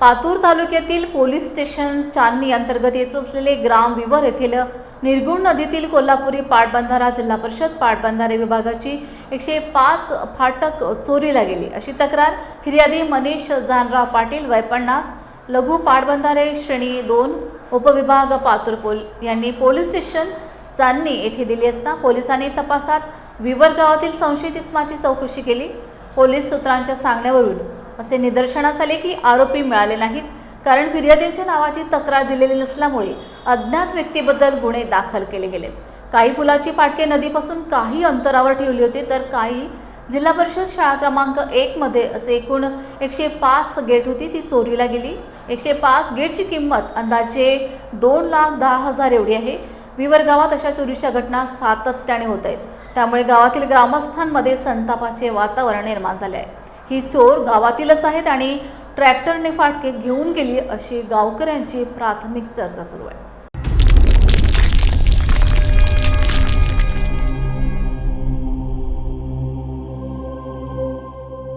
पातूर तालुक्यातील police station चांदणी अंतर्गत येत असलेले ग्राम विवर येथील निर्गुण नदीतील कोल्हापुरी पाटबंधारा जिल्हा परिषद पाटबंधारे विभागाची एकशे पाच फाटक चोरीला गेली. अशी तक्रार फिर्यादी मनीष जानराव पाटील वय पन्नास लघु पाटबंधारे श्रेणी दोन उपविभाग पातूर पोल यांनी पोलीस स्टेशन चांदणी येथे दिली असता पोलिसांनी तपासात विवर गावातील संशयित इस्माची चौकशी केली. पोलीस सूत्रांच्या सांगण्यावरून असे निदर्शनास आले की आरोपी मिळाले नाहीत. कारण फिर्यादींच्या नावाची तक्रार दिलेली नसल्यामुळे अज्ञात व्यक्तीबद्दल गुन्हे दाखल केले गेले काही पुलाची पाटके नदीपासून काही अंतरावर ठेवली होती तर काही जिल्हा परिषद शाळा क्रमांक एकमध्ये असे एकूण एकशे पाच गेट होती ती चोरीला गेली. एकशे पाच गेटची किंमत अंदाजे दोन लाख दहा हजार एवढी आहे. विवर गावात अशा चोरीच्या घटना सातत्याने होत आहेत. त्यामुळे गावातील ग्रामस्थांमध्ये संतापाचे वातावरण निर्माण झाले आहे. ही चोर गावातीलच आहेत आणि ट्रॅक्टरने फाटके घेऊन गेली अशी गावकऱ्यांची प्राथमिक चर्चा सुरू आहे.